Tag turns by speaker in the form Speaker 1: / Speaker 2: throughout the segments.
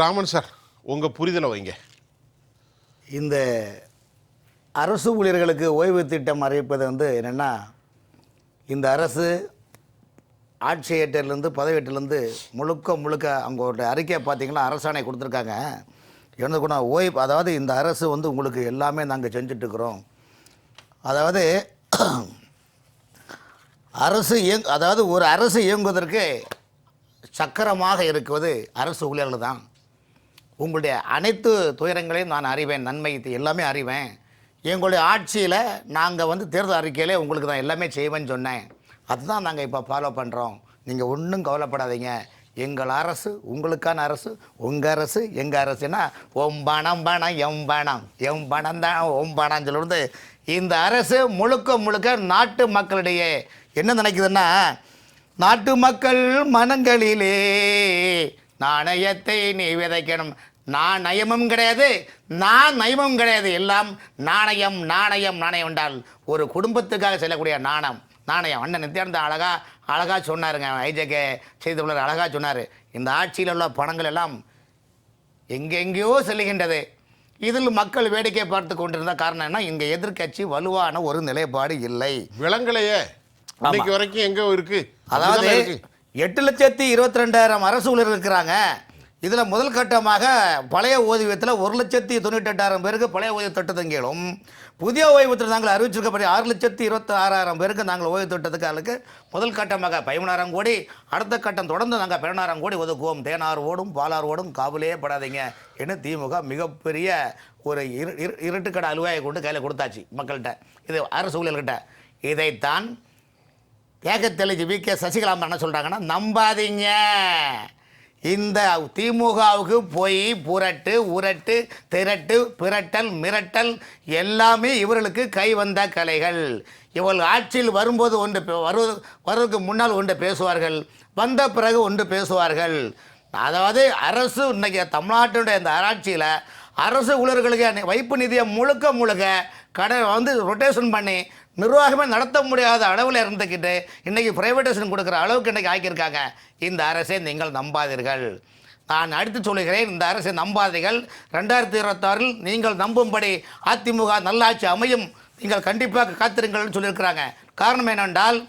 Speaker 1: Raman sir உங்கள் புரிதலை வைங்க.
Speaker 2: இந்த அரசு ஊழியர்களுக்கு ஓய்வு திட்டம் அறிவிப்பது வந்து என்னென்னா இந்த அரசு ஆட்சி ஏற்றிலேருந்து பதவியேட்டிலேருந்து முழுக்க முழுக்க அவங்களோட அறிக்கையை பார்த்தீங்கன்னா அரசாணை கொடுத்துருக்காங்க. என்ன கூட ஓய்வு அதாவது இந்த அரசு வந்து உங்களுக்கு எல்லாமே நாங்கள் செஞ்சிட்ருக்குறோம் அதாவது அரசு இயங் அதாவது ஒரு அரசு இயங்குவதற்கு சக்கரமாக இருக்குவது அரசு ஊழியர்கள் தான். உங்களுடைய அனைத்து துயரங்களையும் நான் அறிவேன் நன்மை இது எல்லாமே அறிவேன். எங்களுடைய ஆட்சியில் நாங்கள் வந்து தேர்தல் அறிக்கையிலே உங்களுக்கு தான் எல்லாமே செய்வேன்னு சொன்னேன். அதுதான் நாங்கள் இப்போ ஃபாலோ பண்ணுறோம் நீங்கள் ஒன்றும் கவலைப்படாதீங்க. எங்கள் அரசு உங்களுக்கான அரசு உங்கள் அரசு எங்கள் அரசுனா ஓம் பணம் பணம் எம் பணம் எம் பணம் தான் ஓம் பணம் சொல்லுறது இந்த அரசு முழுக்க முழுக்க நாட்டு மக்களிடையே என்ன நினைக்குதுன்னா நாட்டு மக்கள் மனங்களிலே நாணயத்தை நீ விதைக்கணும். நான் நயமும் கிடையாது நான் நயமும் கிடையாது. எல்லாம் நாணயம் நாணயம் நாணயம் என்றால் ஒரு குடும்பத்துக்காக செல்லக்கூடிய நாணம். நாணயம். அண்ணன் நித்யானந்த அழகா அழகா சொன்னாருங்க. ஐஜகே செய்துள்ளார் அழகா சொன்னார். இந்த ஆட்சியில் உள்ள பணங்கள் எல்லாம் எங்கெங்கேயோ செல்லுகின்றது. இதில் மக்கள் வேடிக்கை பார்த்து கொண்டிருந்த காரணம் என்ன? இங்கே எதிர்க்கட்சி வலுவான ஒரு நிலைப்பாடு இல்லை.
Speaker 1: விலங்கலையே இன்னைக்கு வரைக்கும் எங்கே இருக்கு.
Speaker 2: அதாவது எட்டு லட்சத்தி இருபத்தி ரெண்டாயிரம் அரசு இருக்கிறாங்க. இதில் முதல் கட்டமாக பழைய ஓய்வூதியத்தில் ஒரு லட்சத்தி தொண்ணூற்றெட்டாயிரம் பேருக்கு பழைய ஓய்வு திட்டத்தின் கீழும் புதிய ஓய்வூதியத்தில் நாங்கள் அறிவிச்சிருக்கப்படி ஆறு லட்சத்தி இருபத்தி ஆறாயிரம் பேருக்கு நாங்கள் ஓய்வு திட்டத்துக்கு அதுக்கு முதல் கட்டமாக பதிமூணாயிரம் கோடி அடுத்த கட்டம் தொடர்ந்து நாங்கள் பதினாயிரம் கோடி ஒதுக்குவோம். தேனார் ஓடும் பாலார் ஓடும் காவலே படாதீங்க என்று திமுக மிகப்பெரிய ஒரு இரு இரு இருட்டுக்கடை அலுவாயை கொண்டு கையில் கொடுத்தாச்சு மக்கள்கிட்ட. இது அரசு ஊழியர்கிட்ட. இதைத்தான் ஏகத்தெளிஞ்சு வி கே சசிகலா என்ன சொல்கிறாங்கன்னா நம்பாதீங்க. இந்த திமுகவுக்கு போய் புரட்டு உரட்டு திரட்டு பிரட்டல் மிரட்டல் எல்லாமே இவர்களுக்கு கை வந்த கலைகள். இவர்கள் ஆட்சியில் வரும்போது ஒன்று வருவது வருவதற்கு முன்னால் ஒன்று பேசுவார்கள். வந்த பிறகு ஒன்று பேசுவார்கள். அதாவது அரசு இன்னைக்கு தமிழ்நாட்டினுடைய இந்த ஆட்சியில் அரசு ஊழியர்களுக்கு வைப்பு நிதியை முழுக்க முழுக்க கடை வந்து ரொட்டேஷன் பண்ணி நிர்வாகமே நடத்த முடியாத அளவில் இருந்துக்கிட்டு இன்றைக்கி ப்ரைவேட்டேஷன் கொடுக்குற அளவுக்கு இன்றைக்கி ஆக்கியிருக்காங்க. இந்த அரசை நீங்கள் நம்பாதீர்கள். நான் அடுத்து சொல்லுகிறேன் இந்த அரசை நம்பாதீர்கள். ரெண்டாயிரத்தி இருபத்தாறில் நீங்கள் நம்பும்படி அதிமுக நல்லாட்சி அமையும். நீங்கள் கண்டிப்பாக காத்திருங்கள்னு சொல்லியிருக்கிறாங்க. காரணம் என்னென்றால்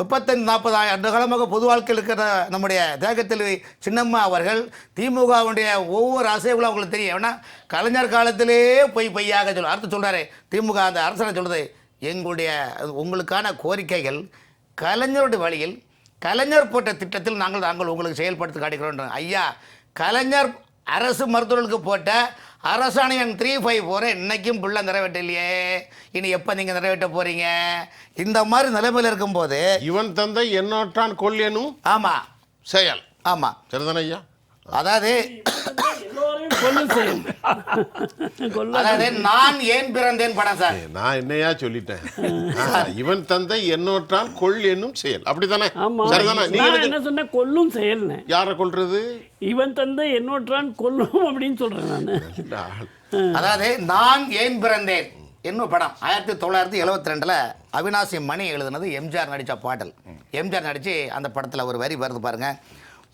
Speaker 2: முப்பத்தஞ்சு நாற்பது காலமாக பொது வாழ்க்கையில் இருக்கிற நம்முடைய தேகத்தில் சின்னம்மா அவர்கள் திமுகவுடைய ஒவ்வொரு அசைவுகளும் அவங்களுக்கு தெரியும். ஏன்னா கலைஞர் காலத்திலே பொய் பொய்யாக சொல்ல அடுத்து சொல்கிறாரு திமுக அந்த அரசனை சொல்கிறது எங்களுடைய உங்களுக்கான கோரிக்கைகள் கலைஞருடைய வழியில் கலைஞர் போட்ட திட்டத்தில் நாங்கள் நாங்கள் உங்களுக்கு செயல்படுத்தி காட்டுகிறோம் ஐயா கலைஞர் அரசு மருத்துவர்களுக்கு போட்ட அரசாணை எண் த்ரீ ஃபைவ் ஃபோரை இன்னைக்கும் புள்ள நிறைவேற்றலையே. இனி எப்போ நீங்கள் நிறைவேற்ற போகிறீங்க இந்த மாதிரி நிலைமையில் இருக்கும்போது
Speaker 1: இவன் தந்தை எண்ணாற்றான் கொல்லேனும்
Speaker 2: ஆமாம்
Speaker 1: செயல்.
Speaker 2: ஆமாம்
Speaker 1: சரிதானே ஐயா?
Speaker 2: அதாவது
Speaker 3: கொல்ல செய்யும் கொல்ல
Speaker 2: அதாவது நான் ஏன் பிறந்தேன் படம் சார்?
Speaker 1: ஏய், நான் என்னையா சொல்லிட்டேன்? ஆ, இவன் தந்தை எண்ணோற்றான் கொள் என்னும் செயல். அப்படித்தானே?
Speaker 3: ஆமா.
Speaker 1: சரிதானே? நீ
Speaker 3: நான்
Speaker 1: எனக்கு
Speaker 3: என்ன சொன்னேன்? கொல்லும் செயல்னு.
Speaker 1: யாரை கொல்றது?
Speaker 3: இவன் தந்தை என்னோற்றான் கொல்லும் அப்படின்னு சொல்றேன் நான்.
Speaker 2: அதாவது நான் ஏன் பிறந்தேன்? என்ன படம்? ஆயிரத்தி தொள்ளாயிரத்தி எழுபத்தி ரெண்டில் அவினாசி மணி எழுதுனது எம்ஜிஆர் நடித்த பாடல். எம்ஜிஆர் நடித்து அந்த படத்தில் ஒரு வரி வருது பாருங்க.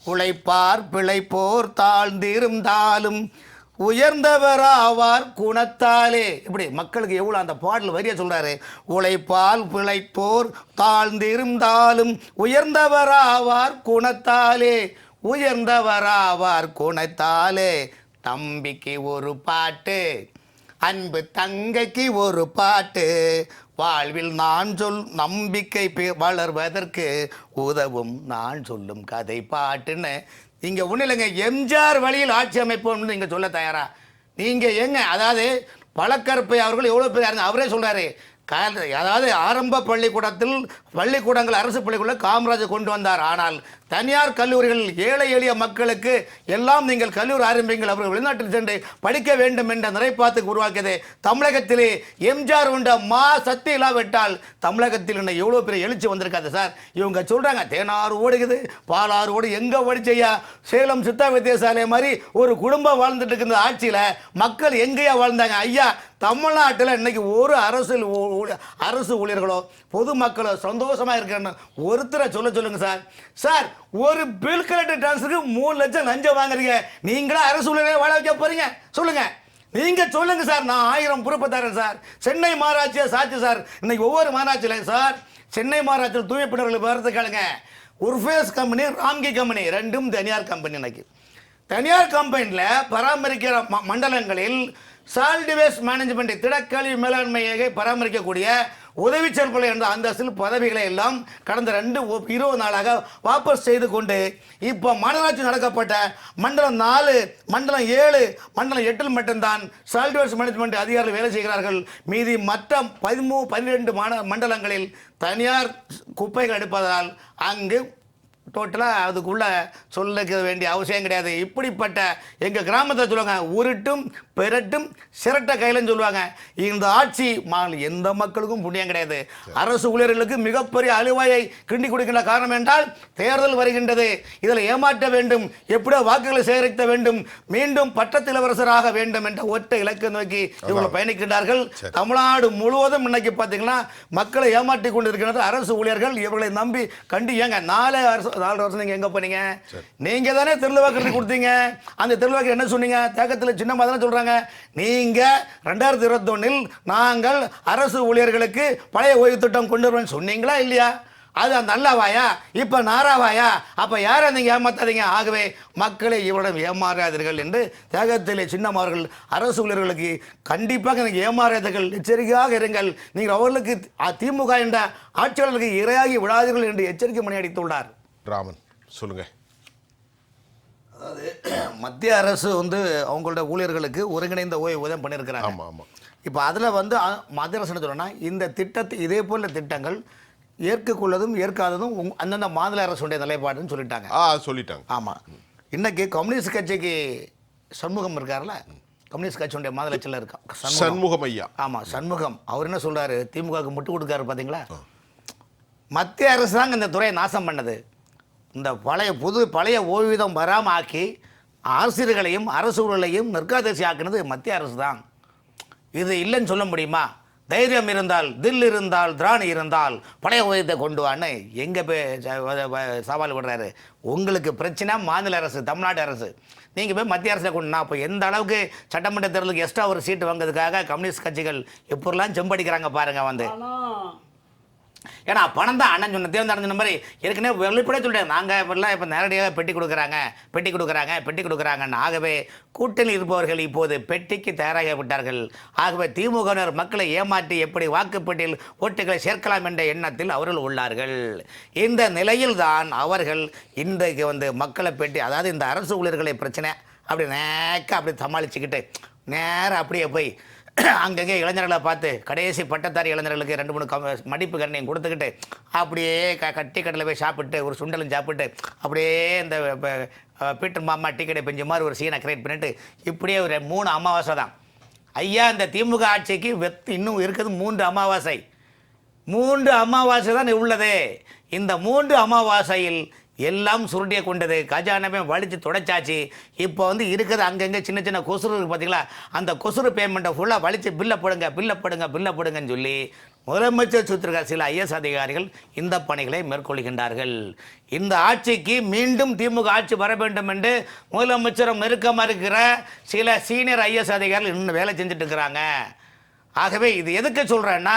Speaker 2: உழைப்பார் பிழைப்போர் தாழ்ந்திருந்தாலும் உயர்ந்தவராவார் குணத்தாலே. இப்படி மக்களுக்கு எவ்வளோ அந்த பாடல் வரிய சொல்றாரு? உழைப்பால் பிழைப்போர் தாழ்ந்திருந்தாலும் உயர்ந்தவராவார் குணத்தாலே. உயர்ந்தவராவார் குணத்தாலே. தம்பிக்கு ஒரு பாட்டு. அன்பு தங்கைக்கு ஒரு பாட்டு. வாழ்வில் நான் சொல் நம்பிக்கை வளர்வதற்கு உதவும் நான் சொல்லும் கதை பாட்டுன்னு. நீங்கள் ஒன்றும் இல்லைங்க எம்ஜிஆர் வழியில் ஆட்சி அமைப்போம்னு நீங்கள் சொல்ல தயாரா? நீங்கள் எங்க அதாவது பழக்கருப்பை அவர்கள் எவ்வளோ பேர் அவரே சொல்கிறாரு கால- அதாவது ஆரம்ப பள்ளிக்கூடத்தில் பள்ளிக்கூடங்கள் அரசு பள்ளிக்கூடம் காமராஜர் கொண்டு வந்தார். ஆனால் தனியார் கல்லூரிகளில் ஏழை எளிய மக்களுக்கு எல்லாம் நீங்கள் கல்லூரி ஆரம்பிங்கள் அவர்கள் வெளிநாட்டில் சென்று படிக்க வேண்டும் என்ற நிறைப்பாத்துக்கு உருவாக்கியது. தமிழகத்திலே எம்ஜிஆர் உண்ட மா சக்தி இல்லாவிட்டால் தமிழகத்தில் இன்னும் எவ்வளோ பெரிய எழுச்சி வந்திருக்காது சார். இவங்க சொல்கிறாங்க தேனாறு ஓடுகுது பாலாறு ஓடு எங்கே ஓடிச்சையா சேலம் சித்தா வித்தியாசாலை மாதிரி ஒரு குடும்பம் வாழ்ந்துட்டு இருக்கிற ஆட்சியில் மக்கள் எங்கேயா வாழ்ந்தாங்க? ஐயா தமிழ்நாட்டில் இன்றைக்கி ஒரு அரசு அரசு ஊழியர்களோ பொதுமக்களோ சந்தோஷமாக இருக்கணும் ஒருத்தரை சொல்ல சொல்லுங்கள் சார். சார் ஒரு பில் கலெக்டர் டிரான்ஸ்ஃபருக்கு மூணு லட்சம் லஞ்சம் வாங்குறீங்க. நீங்களே அரசு ஊழியர்களே வாழ வைக்க போகிறீங்க சொல்லுங்கள் நீங்கள் சொல்லுங்கள் சார். நான் ஆயிரம் பொறுப்பு தரேன் சார். சென்னை மாநகராட்சியை சாட்சி சார். இன்றைக்கி ஒவ்வொரு மாநகராட்சியிலையும் சார் சென்னை மாநகராட்சியில் தூய்மை பணியாளர்கள் வரதுக்காளுங்க உர்ஃபேஸ் கம்பெனி ராம்கி கம்பெனி ரெண்டும் தனியார் கம்பெனி இன்னைக்கு. தனியார் கம்பெனியில் பராமரிக்கிற ம- மண்டலங்களில் சால்ட் வேஸ்ட் மேனேஜ்மெண்ட் திடக்கழிவு மேலாண்மையை பராமரிக்கக்கூடிய உதவி செயல்பொருள் என்ற அந்தஸ்தில் பதவிகளை எல்லாம் கடந்த ரெண்டு இருபது நாளாக வாபஸ் செய்து கொண்டு இப்போ மாநகராட்சி நடக்கப்பட்ட மண்டலம் நாலு மண்டலம் ஏழு மண்டலம் எட்டில் மட்டும்தான் சால்ட் வேஸ்ட் மேனேஜ்மெண்ட் அதிகாரிகள் வேலை செய்கிறார்கள். மீதி மற்ற பதிமூ பன்னிரெண்டு மாந மண்டலங்களில் தனியார் குப்பைகள் எடுப்பதால் அங்கு டோட்டலாக அதுக்குள்ள சொல்லிக்க வேண்டிய அவசியம் கிடையாது. இப்படிப்பட்ட எங்கள் கிராமத்தில் சொல்லுவாங்க உருட்டும் பெரட்டும் சிரட்ட கையிலன்னு சொல்லுவாங்க. இந்த ஆட்சி எந்த மக்களுக்கும் புண்ணியம் கிடையாது. அரசு ஊழியர்களுக்கு மிகப்பெரிய அலுவாயை கிண்டி கொடுக்கின்ற காரணம் என்றால் தேர்தல் வருகின்றது. இதில் ஏமாற்ற வேண்டும் எப்படியோ வாக்குகளை சேகரிக்க வேண்டும் மீண்டும் பட்டத்து இளவரசராக வேண்டும் என்ற ஒற்றை இலக்கை நோக்கி இவர்கள் பயணிக்கின்றார்கள். தமிழ்நாடு முழுவதும் இன்னைக்கு பார்த்தீங்கன்னா மக்களை ஏமாற்றி கொண்டிருக்கிறது அரசு ஊழியர்கள். இவர்களை நம்பி கண்டு ஏங்க நாலு அரசு நாலு வருஷம் நீங்க எங்க போனீங்க? நீங்க தானே திருவாக்கு கொடுத்தீங்க. அந்த திருவாக்கு என்ன சொன்னீங்க? தேக்கத்தில் சின்ன தானே சொல்றாங்க. நீங்க ரெண்டாயிரத்தி இருபத்தொன்னில் நாங்கள் அரசு ஊழியர்களுக்கு பழைய ஓய்வு திட்டம் கொண்டு வருவேன் சொன்னீங்களா இல்லையா? அது நல்லவாயா இப்ப நாராவாயா அப்ப யாரை நீங்க ஏமாத்தாதீங்க? ஆகவே மக்களை இவரிடம் ஏமாறாதீர்கள் என்று தியாகத்திலே சின்னம் அவர்கள் அரசு ஊழியர்களுக்கு கண்டிப்பாக நீங்கள் ஏமாறாதீர்கள். எச்சரிக்கையாக இருங்கள். நீங்கள் அவர்களுக்கு திமுக என்ற ஆட்சியாளர்களுக்கு இரையாகி விடாதீர்கள் என்று எச்சரிக்கை மணி அடித்துள்ளார்
Speaker 1: ராமன் சொல்லுங்க.
Speaker 2: அதாவது மத்திய அரசு வந்து அவங்களோட ஊழியர்களுக்கு ஒருங்கிணைந்த ஓய்வூதியம் பண்ணியிருக்கிறாங்க.
Speaker 1: ஆமா ஆமா.
Speaker 2: இப்போ அதில் வந்து மத்திய அரசு என்ன சொல்றேன்னா இந்த திட்டத்தை இதே போல திட்டங்கள் ஏற்கக்குள்ளதும் ஏற்காததும் உங்- அந்தந்த மாநில அரசுடைய நிலைப்பாடுன்னு சொல்லிட்டாங்க.
Speaker 1: ஆ சொல்லிட்டாங்க.
Speaker 2: ஆமாம் இன்னைக்கு கம்யூனிஸ்ட் கட்சிக்கு சண்முகம் இருக்கார்ல கம்யூனிஸ்ட் கட்சியுடைய மாநிலத்தில் இருக்கான் சண்முகம்.
Speaker 1: சண்முகம் ஐயா.
Speaker 2: ஆமாம் சண்முகம். அவர் என்ன சொல்றாரு? திமுகவுக்கு முட்டு கொடுக்காரு பார்த்தீங்களா மத்திய அரசு தாங்க இந்த துறையை நாசம் பண்ணது. இந்த பழைய புது பழைய ஓய்வூதியம் வராமல் ஆக்கி ஆசிரியர்களையும் அரசுகளையும் நிற்காதசி ஆக்குனது மத்திய அரசு தான். இது இல்லைன்னு சொல்ல முடியுமா? தைரியம் இருந்தால் தில் இருந்தால் திராணி இருந்தால் பழைய ஓய்வத்தை கொண்டு வான்னு எங்கே போய் சவால் விடுறாரு. உங்களுக்கு பிரச்சனை மாநில அரசு தமிழ்நாடு அரசு. நீங்கள் போய் மத்திய அரசில் கொண்டு நான் இப்போ எந்த அளவுக்கு சட்டமன்ற தேர்தலுக்கு எக்ஸ்ட்ரா ஒரு சீட்டு வாங்குறதுக்காக கம்யூனிஸ்ட் கட்சிகள் எப்படிலாம் செம்படிக்கிறாங்க பாருங்கள் வந்து. ஏன்னா பணம் தான் அண்ணன் சொன்ன தேர்ந்து சொன்ன மாதிரி ஏற்கனவே வெளிப்படையே சொல்லிட்டேன் நாங்கள் இப்பெல்லாம் இப்போ நேரடியாக பெட்டி கொடுக்குறாங்க பெட்டி கொடுக்குறாங்க பெட்டி கொடுக்குறாங்கன்னு. ஆகவே கூட்டணி இருப்பவர்கள் இப்போது பெட்டிக்கு தயாராகி விட்டார்கள் ஆகவே திமுகவினர் மக்களை ஏமாற்றி எப்படி வாக்குப்பட்டியில் ஓட்டுகளை சேர்க்கலாம் என்ற எண்ணத்தில் அவர்கள் உள்ளார்கள். இந்த நிலையில்தான் அவர்கள் இன்றைக்கு வந்து மக்களை பெட்டி அதாவது இந்த அரசு ஊழியர்களை பிரச்சனை அப்படி நேக்க அப்படி சமாளிச்சுக்கிட்டு நேராக அப்படியே போய் அங்கங்கே இளைஞர்களை பார்த்து கடைசி பட்டத்தாரி இளைஞர்களுக்கு ரெண்டு மூணு கம் மடிப்பு கண்ணையும் கொடுத்துக்கிட்டு அப்படியே க கட்டி கடலை போய் சாப்பிட்டு ஒரு சுண்டலும் சாப்பிட்டு அப்படியே இந்த பீட்டர் மாமா டீ கடை பெஞ்ச மாதிரி ஒரு சீனை கிரியேட் பண்ணிட்டு இப்படியே ஒரு மூணு அமாவாசை தான். ஐயா இந்த திமுக ஆட்சிக்கு வெத்து இன்னும் இருக்குது மூன்று அமாவாசை. மூன்று அமாவாசை தான் உள்ளது. இந்த மூன்று அமாவாசையில் எல்லாம் சுருட்டியை கொண்டது. கஜானமே வலித்து தொடச்சாச்சு. இப்போ வந்து இருக்கிறது அங்கங்கே சின்ன சின்ன கொசுறு இருக்குது பார்த்தீங்களா அந்த கொசுறு பேமெண்ட்டை ஃபுல்லாக வலித்து பில்லை போடுங்க பில்லை போடுங்க பில்லை போடுங்கன்னு சொல்லி முதலமைச்சர் சுத்திருக்க சில ஐஎஸ் அதிகாரிகள் இந்த பணிகளை மேற்கொள்கின்றார்கள். இந்த ஆட்சிக்கு மீண்டும் திமுக ஆட்சி வர வேண்டும் என்று முதலமைச்சரும் நெருக்கமாக இருக்கிற சில சீனியர் ஐஎஸ் அதிகாரிகள் இன்னும் வேலை செஞ்சுட்டு இருக்கிறாங்க. ஆகவே இது எதுக்கு சொல்கிறேன்னா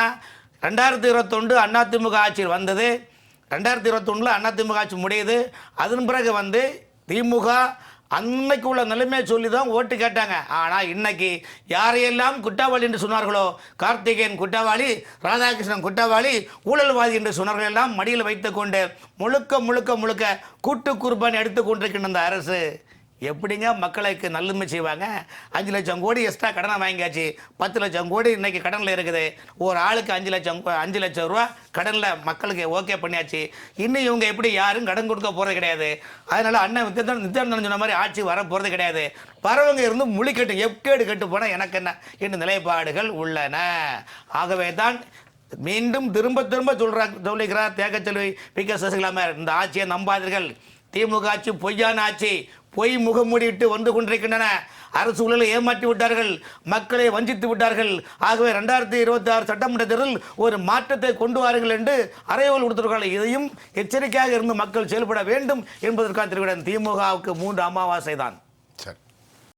Speaker 2: ரெண்டாயிரத்தி இருபத்தொன்று அதிமுக ஆட்சியில் வந்தது ரெண்டாயிரத்தி இருபத்தொன்னில் அதிமுக ஆட்சி முடியுது. அதன் பிறகு வந்து திமுக அன்னைக்கு உள்ள நிலைமையை சொல்லி தான் ஓட்டு கேட்டாங்க. ஆனால் இன்னைக்கு யாரையெல்லாம் குற்றவாளி என்று சொன்னார்களோ கார்த்திகேயன் குற்றவாளி ராதாகிருஷ்ணன் குற்றவாளி ஊழல்வாதி என்று சொன்னார்கள் எல்லாம் மடியில் வைத்துக்கொண்டு முழுக்க முழுக்க முழுக்க கூட்டு குர்பான் எடுத்துக்கொண்டிருக்கின்ற அந்த அரசு. எப்படிங்க மக்களுக்கு நல்லுமை செய்வாங்க? அஞ்சு லட்சம் கோடி எக்ஸ்ட்ரா கடனை வாங்கியாச்சு. பத்து லட்சம் கோடி இன்றைக்கி கடனில் இருக்குது. ஒரு ஆளுக்கு அஞ்சு லட்சம் அஞ்சு லட்சம் ரூபா கடனில் மக்களுக்கு ஓகே பண்ணியாச்சு. இன்னும் இவங்க எப்படி யாரும் கடன் கொடுக்க போகிறது கிடையாது. அதனால் அண்ணன் நித்யானந்தன் நித்யானந்தன் சொன்ன மாதிரி ஆட்சி வர போகிறது கிடையாது. வரவங்க இருந்து முழிக்கட்டு எப்கேடு கெட்டு போனால் எனக்கு என்ன? என்று நிலைப்பாடுகள் உள்ளன. ஆகவே தான் மீண்டும் திரும்ப திரும்ப சொல்கிறார் சொல்லிக்கிறார் தேக்கச்செல்வி பி கே சசிகலாமர் இந்த ஆட்சியை நம்பாதீர்கள். திமுக ஆட்சி பொய்யான ஆட்சி. பொய் முகமூடிவிட்டு வந்து கொண்டிருக்கின்றன. அரசு ஊழலை ஏமாற்றி விட்டார்கள். மக்களை வஞ்சித்து விட்டார்கள். ஆகவே ரெண்டாயிரத்தி இருபத்தி ஆறு சட்டமன்ற தேர்தலில் ஒரு மாற்றத்தை கொண்டு வாருங்கள் என்று அறையோல் கொடுத்திருக்கிறார்கள். இதையும் எச்சரிக்கையாக இருந்து மக்கள் செயல்பட வேண்டும் என்பதற்காக திருவிடன் திமுகவுக்கு மூன்று அமாவாசை தான்